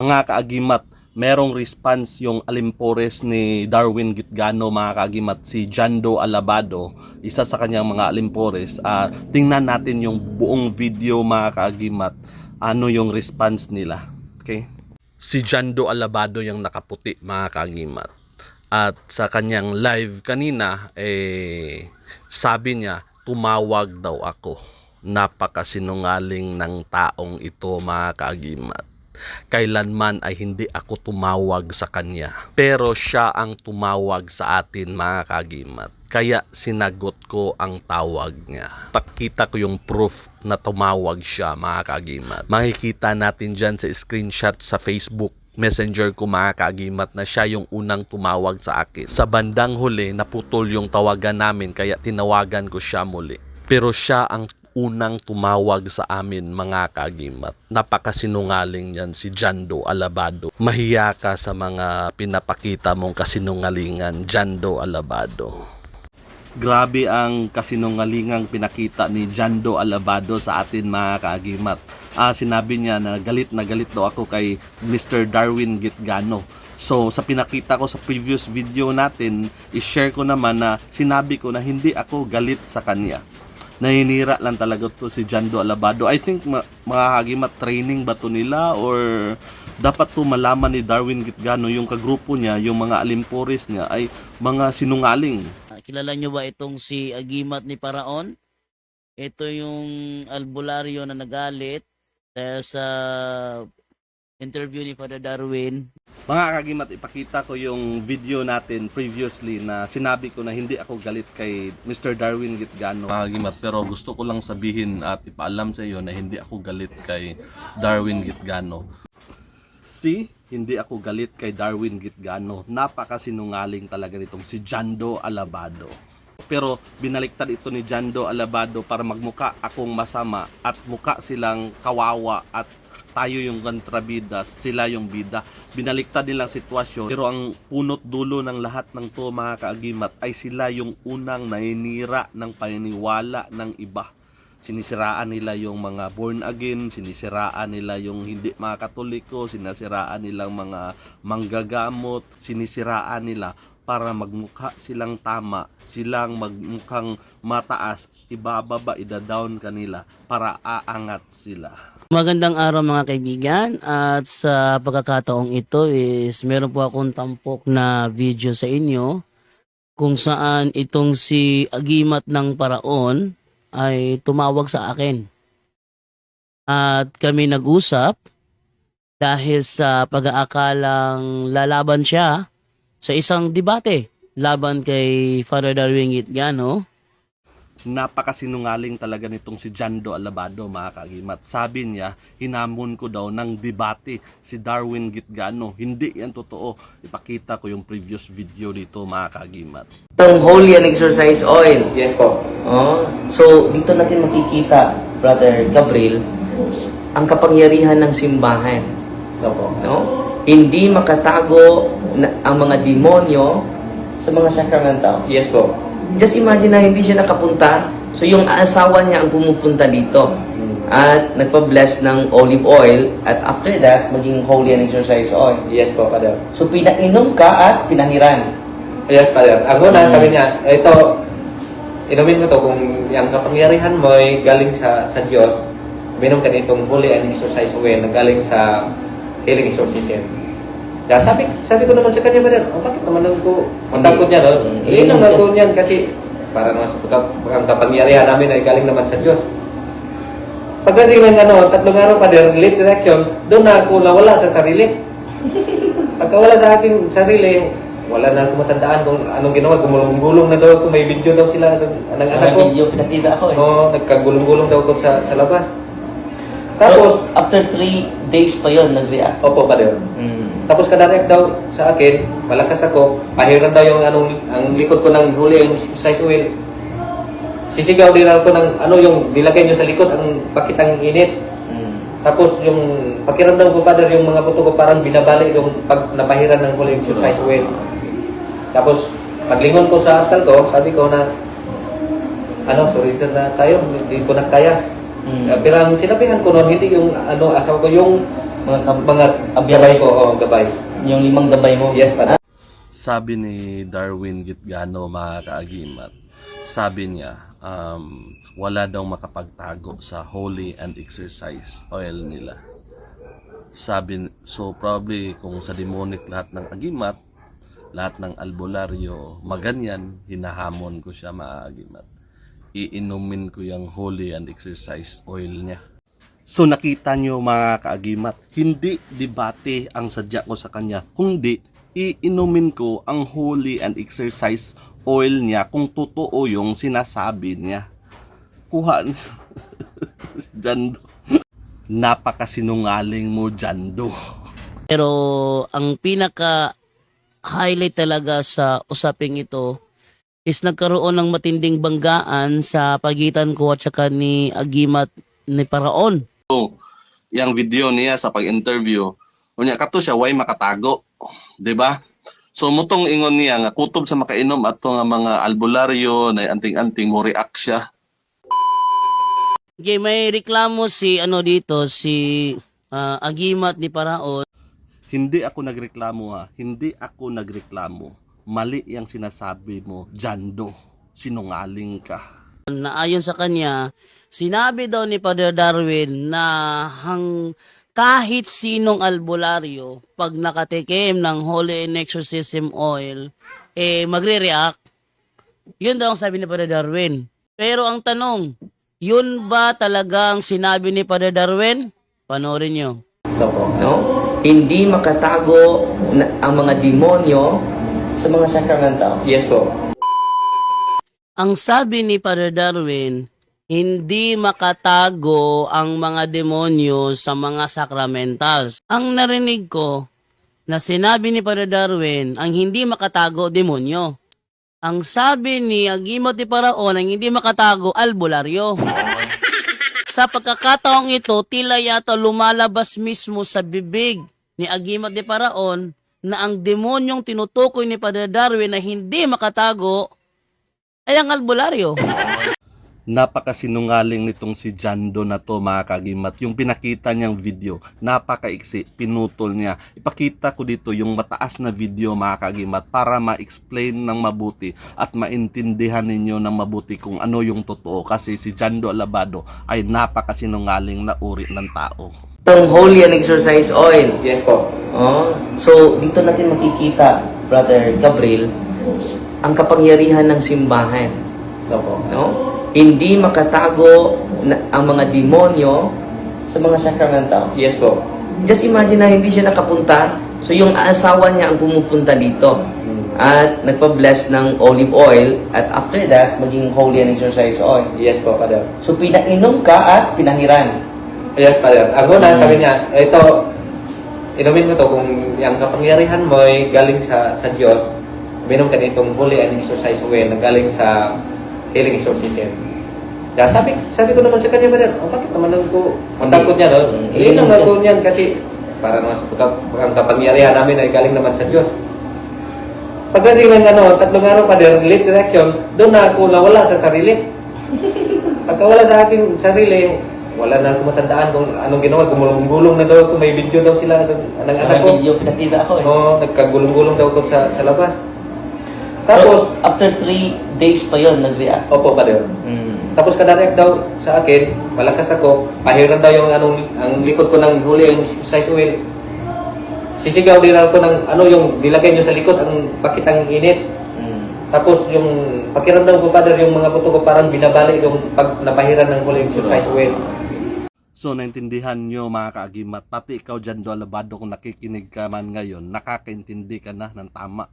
Mga kaagimat, merong response yung alimpores ni Darwin Gitgano mga kaagimat si Jando Alabado isa sa kanyang mga alimpores. Ah, tingnan natin yung buong video mga kaagimat. Ano yung response nila? Okay? Si Jando Alabado yung nakaputi mga kaagimat. At sa kanyang live kanina eh sabi niya tumawag daw ako. Napakasinungaling ng taong ito mga kaagimat kailanman ay hindi ako tumawag sa kanya. Pero siya ang tumawag sa atin mga kagimat. Kaya sinagot ko ang tawag niya. Pakita ko yung proof na tumawag siya mga kagimat. Makikita natin dyan sa screenshot sa Facebook messenger ko mga kaagimat na siya yung unang tumawag sa akin. Sa bandang huli, naputol yung tawagan namin kaya tinawagan ko siya muli. Pero siya ang unang tumawag sa amin mga kaagimat. Napakasinungaling yan si Jando Alabado. Mahiya ka sa mga pinapakita mong kasinungalingan, Jando Alabado. Grabe ang kasinungalingang pinakita ni Jando Alabado sa atin mga kaagimat. Ah, sinabi niya na galit na galit daw ako kay Mr. Darwin Gitgano. So sa pinakita ko sa previous video natin, i-share ko naman na sinabi ko na hindi ako galit sa kanya. Nahinira lang talaga to si Jando Alabado. I think ma- mga hagimat training ba to nila or dapat to malaman ni Darwin Gitgano yung kagrupo niya, yung mga alimpores niya ay mga sinungaling. Ah, Kilala nyo ba itong si Agimat ni Paraon? Ito yung albularyo na nagalit sa interview ni Father Darwin. Mga kagimat, ipakita ko yung video natin previously na sinabi ko na hindi ako galit kay Mr. Darwin Gitgano. Mga kagimat, pero gusto ko lang sabihin at ipaalam sa iyo na hindi ako galit kay Darwin Gitgano. Si, hindi ako galit kay Darwin Gitgano. Napakasinungaling talaga nitong si Jando Alabado. Pero binaliktad ito ni Jando Alabado para magmuka akong masama at muka silang kawawa at tayo yung kontrabida, sila yung bida. Binaliktad nilang sitwasyon. Pero ang punot dulo ng lahat ng to mga kaagimat ay sila yung unang naninira ng paniniwala ng iba. Sinisiraan nila yung mga born again, sinisiraan nila yung hindi mga katoliko, sinisiraan nilang mga manggagamot, sinisiraan nila para magmukha silang tama, silang magmukhang mataas, ibababa, idadown kanila para aangat sila. Magandang araw mga kaibigan at sa pagkakataong ito is meron po akong tampok na video sa inyo kung saan itong si Agimat ng Paraon ay tumawag sa akin. At kami nag-usap dahil sa pag-aakalang lalaban siya sa isang debate laban kay Father Darwin Gitgano napakasinungaling talaga nitong si Jando Alabado mga kagimat. Sabi niya, hinamon ko daw ng debate si Darwin Gitgano. Hindi yan totoo. Ipakita ko yung previous video dito mga kagimat. Itong holy and exercise oil. Yes po. Oh, so dito natin makikita, Brother Gabriel, ang kapangyarihan ng simbahan. Opo. No? Hindi makatago na, ang mga demonyo sa mga sacramentals. Yes po. Just imagine na hindi siya nakapunta. So yung asawa niya ang pumupunta dito. At nagpa-bless ng olive oil. At after that, maging holy and exercise oil. Yes po, Father. So pinainom ka at pinahiran. Yes, Father. Ang una, Mm. sabi niya, ito, inumin mo to kung yung kapangyarihan mo ay galing sa sa Diyos, minom ka nitong holy and exercise oil na galing sa healing exorcism. Kaya sabi, sabi ko naman sa kanya, Father, oh, bakit naman ako, ang Hindi. takot niya, no? Mm, Iinom iinom na ka. ako niyan kasi para naman sa ang kapangyarihan namin ay galing naman sa Diyos. Pagdating ng ano, tatlong araw pa din, late reaction, doon na ako nawala sa sarili. Pagka wala sa akin sarili, wala na ako matandaan kung anong ginawa. Gumulong-gulong na daw ako. May video daw sila ng ng anak Ang ko. video pinakita ako eh. Oo, nagkagulong-gulong daw ako sa, sa labas. Tapos, so, after three days pa yon nag-react. opo pa din. Mm. Tapos kadarek daw sa akin, malakas ako, pahiram daw yung anong, ang likod ko ng huli yung size oil. Sisigaw din ako ng ano yung nilagay nyo sa likod, ang pakitang init. Mm. Tapos yung pakiramdam ko father, yung mga buto ko parang binabalik yung pag napahiran ng huling exercise oil. Tapos paglingon ko sa altar ko, sabi ko na ano, surrender na tayo, hindi ko na kaya. Mm. Uh, pero ang sinabihan ko noon, hindi yung ano, asawa ko, yung Mga kab- Mga gabay ko, oh, gabay. yung limang gabay mo? Yes, Father. Sabi ni Darwin Gitgano mga kaagimat, sabi niya, um, wala daw makapagtago sa holy and exercise oil nila. Sabi, so probably kung sa demonic lahat ng agimat, lahat ng albularyo, maganyan, hinahamon ko siya maagimat. Iinumin ko yung holy and exercise oil niya. So nakita nyo mga kaagimat, hindi debate ang sadya ko sa kanya, kundi iinumin ko ang holy and exercise oil niya kung totoo yung sinasabi niya. Kuha Jando. Napakasinungaling mo, Jando. Pero ang pinaka highlight talaga sa usaping ito is nagkaroon ng matinding banggaan sa pagitan ko at saka ni Agimat ni Paraon. Yang video niya sa pag-interview, unya kato siya way makatago, 'di ba? So mutong ingon niya nga kutob sa makainom ato nga mga albularyo na anting-anting mo react siya. Okay, may reklamo si ano dito si ah, Agimat ni Paraon Hindi ako nagreklamo ha. Hindi ako nagreklamo. Mali yung sinasabi mo, Jando. Sinungaling ka. na ayon sa kanya, sinabi daw ni Father Darwin na hang kahit sinong albularyo, pag nakatikim ng Holy and Exorcism Oil, eh magre-react. Yun daw ang sabi ni Father Darwin. Pero ang tanong, yun ba talagang sinabi ni Father Darwin? Panoorin nyo. No? Hindi makatago na, ang mga demonyo sa mga sacramentals. Yes po. Ang sabi ni Father Darwin, hindi makatago ang mga demonyo sa mga sacramentals. Ang narinig ko na sinabi ni Father Darwin, ang hindi makatago, demonyo. Ang sabi ni Agimot ni Paraon, ang hindi makatago, albularyo. Sa pagkakataong ito, tila yata lumalabas mismo sa bibig ni Agimot ni Paraon na ang demonyong tinutukoy ni Father Darwin na hindi makatago ay ang albularyo. Napakasinungaling nitong si Jando na to mga kagimat. Yung pinakita niyang video, napakaiksi, pinutol niya. Ipakita ko dito yung mataas na video mga kagimat para ma-explain ng mabuti at maintindihan ninyo ng mabuti kung ano yung totoo. Kasi si Jando Alabado ay napakasinungaling na uri ng tao. Itong holy and exercise oil. Yes po. Oh, so dito natin makikita, Brother Gabriel, ang kapangyarihan ng simbahan. Ito po. No? Hindi makatago na, ang mga demonyo sa mga sacramentals. Yes po. Just imagine na hindi siya nakapunta. So yung asawa niya ang pumupunta dito. At nagpa-bless ng olive oil. At after that, maging holy and exercise oil. Yes po, Father. So pinainom ka at pinahiran. Yes, Father. Ang una, Mm. sabi niya, ito, inumin mo to kung yung kapangyarihan mo ay galing sa sa Diyos, minom ka nitong holy and exercise oil na galing sa healing exorcism. Kaya sabi, sabi ko naman sa kanya, Father, oh, bakit naman ako matakot niya, no? Mm. Iinom ako niyan kasi para naman sa ang kapangyarihan namin ay galing naman sa Diyos. Pagdating ng ano, tatlong araw pa din, late reaction, doon na ako nawala sa sarili. Pagka wala sa akin sarili, wala na ako matandaan kung anong ginawa. Gumulong-gulong na daw ako. May video daw sila ng ng anak ko. video pinakita ako eh. Oo, nagkagulong-gulong daw ako sa, sa labas. Tapos, so, after three days pa yon nag-react. opo pa din. Mm. Tapos kadarek daw sa akin, malakas ako, pahiran daw yung anong, ang likod ko ng huli yung size oil. Sisigaw din ako ng ano yung nilagay nyo sa likod, ang pakitang init. Mm. Tapos yung pakiramdam ko pa yung mga buto ko parang binabalik yung pag napahiran ng huli yung size oil. So, naintindihan nyo mga kaagimat, pati ikaw dyan do alabado kung nakikinig ka man ngayon, nakakaintindi ka na ng tama.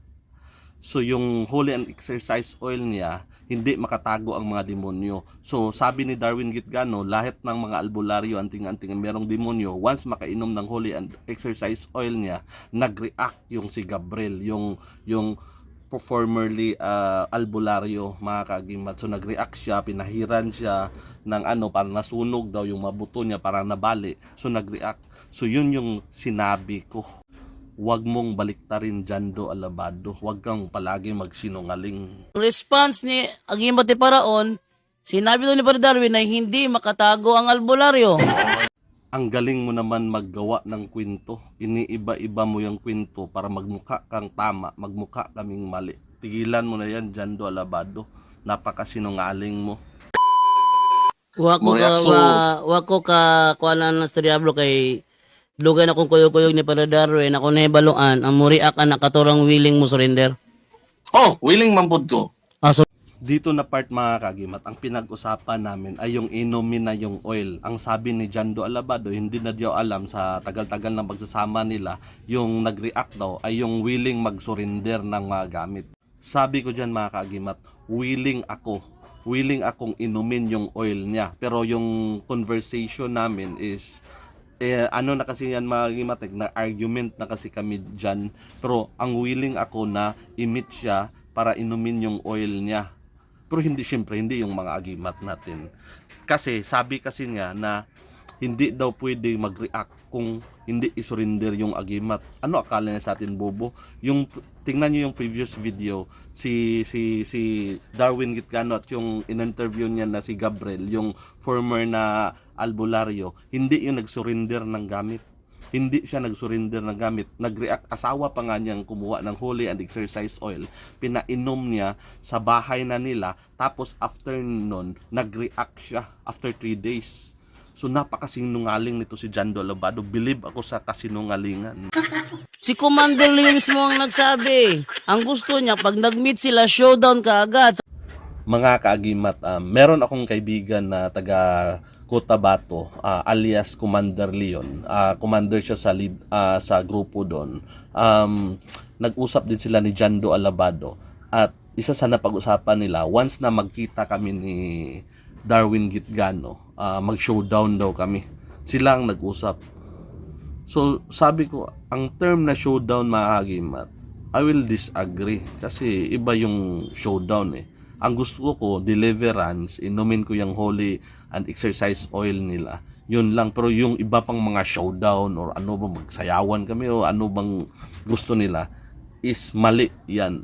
So, yung holy and exercise oil niya, hindi makatago ang mga demonyo. So, sabi ni Darwin Gitgano, lahat ng mga albularyo, anting-anting merong demonyo, once makainom ng holy and exercise oil niya, nag-react yung si Gabriel, yung, yung formerly uh, albularyo mga kaagimat. So nag-react siya, pinahiran siya ng ano, parang nasunog daw yung mabuto niya, parang nabali. So nag-react. So yun yung sinabi ko. Huwag mong baliktarin Jando Alabado. Huwag kang palagi magsinungaling. response ni Agimat ni Paraon, sinabi daw ni Father Darwin na hindi makatago ang albularyo. ang galing mo naman maggawa ng kwento. Iniiba-iba mo yung kwento para magmuka kang tama, magmuka kaming mali. Tigilan mo na yan, Jando Alabado. Napakasinungaling mo. Wako ka, wa, wako ka, kuanan na sa Diablo kay Lugay na kong kuyog-kuyog ni Para Darwin, ako na baluan, ang muriak ang nakaturang willing mo surrender. Oh, willing man pud ko. Dito na part mga kagimat, ang pinag-usapan namin ay yung inumin na yung oil. Ang sabi ni Jando Alabado, hindi na daw alam sa tagal-tagal na magsasama nila, yung nag-react daw ay yung willing mag-surrender ng mga gamit. Sabi ko dyan mga kagimat, willing ako. Willing akong inumin yung oil niya. Pero yung conversation namin is, eh, ano na kasi yan mga kagimat, na argument na kasi kami dyan. Pero ang willing ako na imit siya para inumin yung oil niya. Pero hindi siyempre, hindi yung mga agimat natin. Kasi sabi kasi niya na hindi daw pwede mag-react kung hindi isurrender yung agimat. Ano akala niya sa atin bobo? Yung tingnan niyo yung previous video si si si Darwin Gitgano at yung in-interview niya na si Gabriel, yung former na albularyo, hindi yung nag-surrender ng gamit hindi siya nag-surrender ng gamit. Nag-react, asawa pa nga niyang kumuha ng holy and exercise oil. Pinainom niya sa bahay na nila. Tapos after nun, nag-react siya after 3 days. So napakasinungaling nito si Jando Lobado. Believe ako sa kasinungalingan. si Commander Lee mismo ang nagsabi. Ang gusto niya, pag nag-meet sila, showdown ka agad. mga kaagimat, um, meron akong kaibigan na taga Cotabato, ah, alias Commander Leon. Ah, commander siya sa lead, ah, sa grupo doon. Um, nag-usap din sila ni Jando Alabado at isa sa napag-usapan nila once na magkita kami ni Darwin Gitgano, ah, mag-showdown daw kami. Sila ang nag-usap. So, sabi ko, ang term na showdown mga kagimat, I will disagree kasi iba yung showdown eh. Ang gusto ko, deliverance, inumin ko yung holy and exercise oil nila. Yun lang. Pero yung iba pang mga showdown or ano ba, magsayawan kami o ano bang gusto nila is mali yan.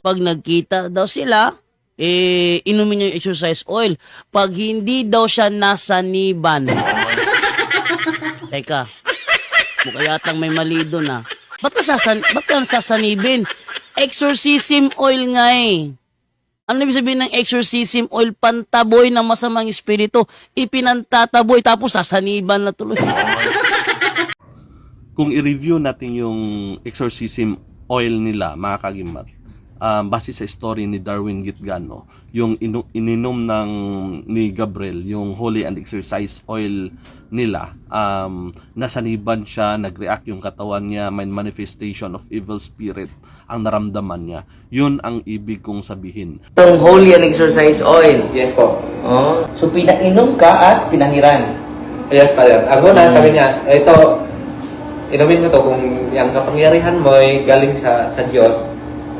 Pag nagkita daw sila, eh, inumin niya yung exercise oil. Pag hindi daw siya nasa niban. Teka, mukha yatang may mali doon ah. Ba't ka, sasan, ba't ka sasanibin? Exorcism oil nga eh. Ano ibig sabihin ng exorcism oil? Pantaboy ng masamang espiritu. Ipinantataboy tapos sasaniban na tuloy. kung i-review natin yung exorcism oil nila, mga kagimat, um, base sa story ni Darwin Gitgano, yung inu- ininom ng ni Gabriel, yung holy and exercise oil nila, um, nasaniban siya, nag-react yung katawan niya, may manifestation of evil spirit ang naramdaman niya. Yun ang ibig kong sabihin. Itong holy and exercise oil. Yes po. Oh, so pinainom ka at pinahiran. Yes, Father. Ang una, sabi niya, ito, inumin mo to kung yung kapangyarihan mo ay galing sa sa Diyos,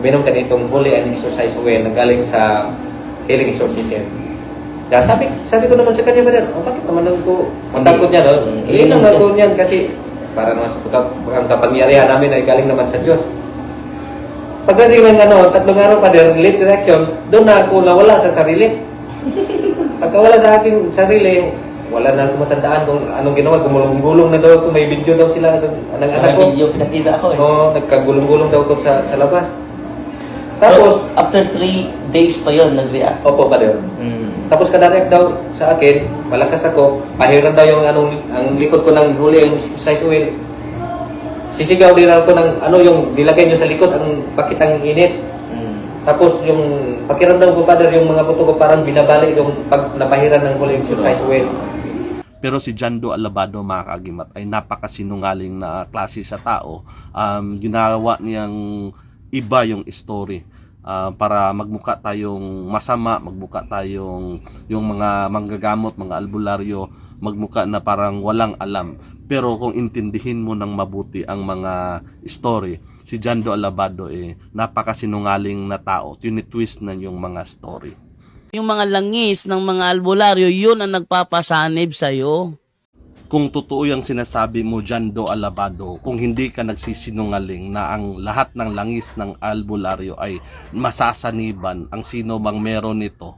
minom ka nitong holy and exercise oil na galing sa healing exorcism. Kaya sabi, sabi ko naman sa kanya, Father, oh, bakit naman ako, ang Hindi. takot niya, no? Mm, na ka. ko niyan kasi para naman sa kap- ang kapangyarihan namin ay galing naman sa Diyos. Pagdating ng ano, tatlong araw pa din, late reaction, doon na ako nawala sa sarili. Pagka wala sa aking sarili, wala na ako matandaan kung anong ginawa. Gumulong-gulong na daw ako. May video daw sila ng ng anak ko. video pinakita ako eh. Oo, nagkagulong-gulong daw ako sa, sa labas. Tapos, so, after three days pa yon nag-react. opo pa din. Mm. Tapos kadarek daw sa akin, malakas ako, pahiran daw yung anong, ang likod ko ng huli, yung size oil. Sisigaw din ako ng ano yung nilagay nyo sa likod, ang bakit ang init. Mm. Tapos yung pakiramdam ko father, yung mga buto ko parang binabalik yung pag napahiran ng huli yung exercise oil. Pero si Jando Alabado mga kagimat ay napakasinungaling na klase sa tao. Um, ginawa niyang iba yung story Ah, para magmuka tayong masama, magmuka tayong yung mga manggagamot, mga albularyo, magmuka na parang walang alam. Pero kung intindihin mo ng mabuti ang mga story, si Jando Alabado eh napakasinungaling na tao. Tinitwist na yung mga story. Yung mga langis ng mga albularyo, yun ang nagpapasanib sa'yo. Kung totoo yung sinasabi mo Jando Alabado, kung hindi ka nagsisinungaling na ang lahat ng langis ng albularyo ay masasaniban ang sino mang meron nito,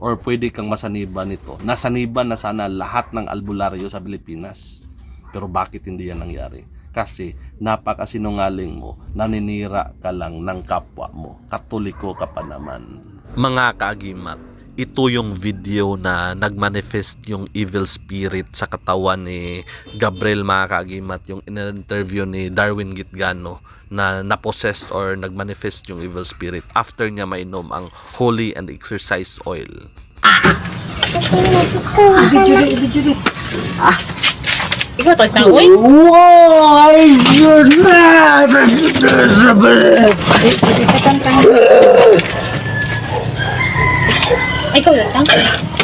or pwede kang masaniba nito. Nasaniba na sana lahat ng albularyo sa Pilipinas. Pero bakit hindi yan nangyari? Kasi napakasinungaling mo, naninira ka lang ng kapwa mo. Katoliko ka pa naman. Mga kaagimat, ito yung video na nagmanifest yung evil spirit sa katawan ni Gabriel mga kaagimat, yung in-interview ni Darwin Gitgano na napossessed or nagmanifest yung evil spirit after niya mainom ang holy and exercise oil. Ikaw, tagtangoy? Ay, ikaw latang?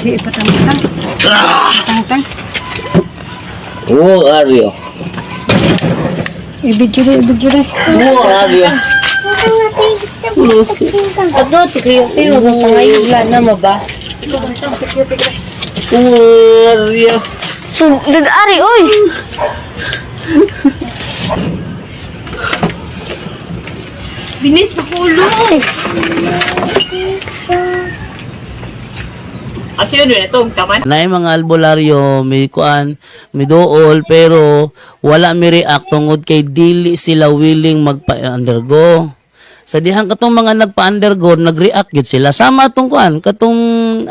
Di ipatang-patang. Patang-patang. Who are you? Ibidyo rin, ibidyo rin. Who are you? Pagdo, tikliyo kayo, magpapangayog na maba. Who are you? So, dadari, oy! Binis, makulong! Kasi yun, ito, taman. Na yung mga albularyo, may kuan, may dool, pero wala mi react tungod kay dili sila willing magpa-undergo. Sa dihan katong mga nagpa-undergo, nag-react gid sila. Sama atong kuan, katong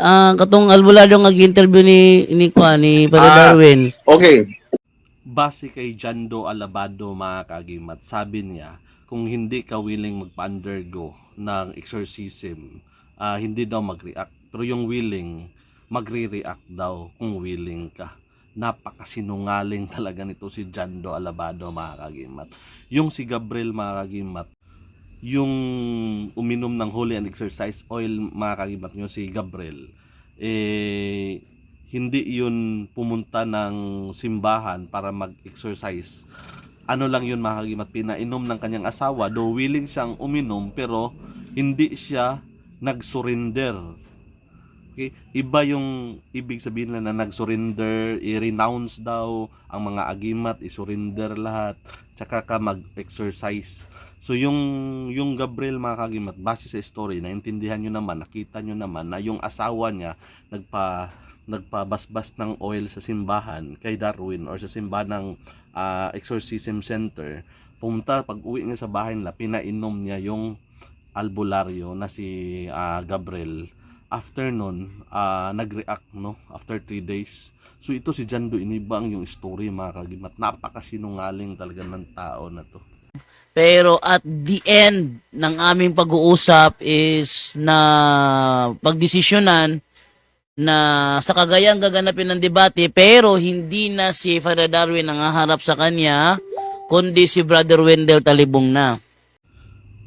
ah, katong albularyo nga gi-interview ni ni kuan ni Padre Darwin. Okay. Base kay Jando Alabado mga kagimat, sabi niya, kung hindi ka willing magpa-undergo ng exorcism, ah, hindi daw mag-react. Pero yung willing, magre-react daw kung willing ka. Napakasinungaling talaga nito si Jando Alabado mga kagimat. Yung si Gabriel mga kagimat, yung uminom ng holy and exercise oil mga kagimat nyo si Gabriel eh hindi yun pumunta ng simbahan para mag-exercise ano lang yun mga kagimat pinainom ng kanyang asawa though willing siyang uminom pero hindi siya nag-surrender Okay? Iba yung ibig sabihin na, na nag-surrender, i-renounce daw ang mga agimat, i-surrender lahat, tsaka ka mag-exercise. So yung yung Gabriel mga kagimat, base sa story, naintindihan nyo naman, nakita nyo naman na yung asawa niya nagpa nagpabasbas ng oil sa simbahan kay Darwin or sa simbahan ng ah, exorcism center. Pumunta, pag uwi niya sa bahay nila, pinainom niya yung albularyo na si ah, Gabriel after nun, ah, nag-react, no? After 3 days. So, ito si Jando Inibang yung story, mga kagimat. Napakasinungaling talaga ng tao na to. Pero at the end ng aming pag-uusap is na pagdesisyonan na sa kagayang gaganapin ng debate pero hindi na si Father Darwin ang haharap sa kanya kundi si Brother Wendell Talibong na.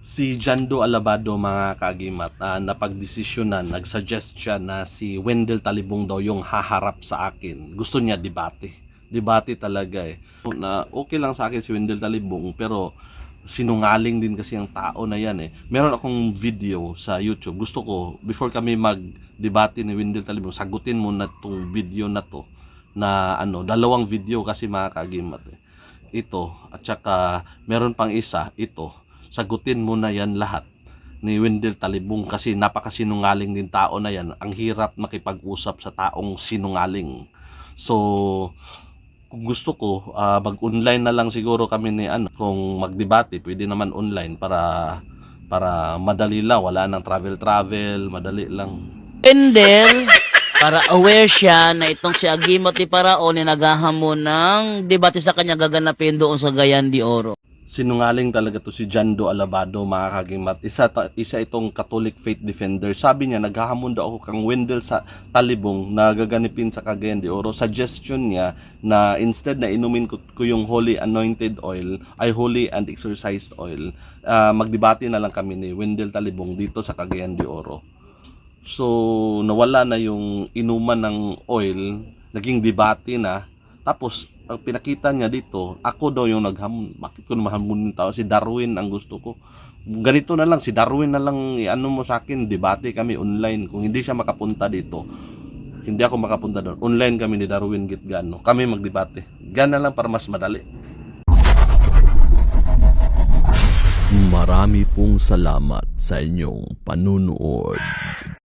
Si Jando Alabado, mga kagimat, ah, napagdesisyonan, nagsuggest siya na si Wendell Talibong daw yung haharap sa akin. Gusto niya debate. Debate talaga eh. Na okay lang sa akin si Wendell Talibong pero sinungaling din kasi ang tao na yan eh. Meron akong video sa YouTube. Gusto ko, before kami mag-debate ni Wendell Talibong, sagutin mo na tong video na to na ano, dalawang video kasi mga kagimat eh. Ito, at saka meron pang isa, ito. Sagutin mo na yan lahat ni Wendell Talibong kasi napakasinungaling din tao na yan. Ang hirap makipag-usap sa taong sinungaling. So, kung gusto ko, ah, mag-online na lang siguro kami ni ano, kung magdebate, pwede naman online para para madali lang, wala nang travel-travel, madali lang. Wendell para aware siya na itong si Agimot ni Paraon ay naghahamon ng debate sa kanya gaganapin doon sa Gayan de Oro. Sinungaling talaga to si Jando Alabado mga kagimat. Isa, ta- isa itong Catholic faith defender. Sabi niya, naghahamon daw ako kang Wendell sa talibong na gaganipin sa Cagayan de Oro. Suggestion niya na instead na inumin ko, ko yung holy anointed oil, ay holy and exorcised oil, ah, magdebate na lang kami ni Wendell Talibong dito sa Cagayan de Oro. So, nawala na yung inuman ng oil, naging debate na. Tapos, ang pinakita niya dito, ako daw yung naghamon. Bakit ko naman hamon yung tao? Si Darwin ang gusto ko. Ganito na lang, si Darwin na lang, ano mo sa akin, debate kami online. Kung hindi siya makapunta dito, hindi ako makapunta doon. Online kami ni Darwin Gitgano. Kami magdebate. Gana lang para mas madali. Marami pong salamat sa inyong panunood.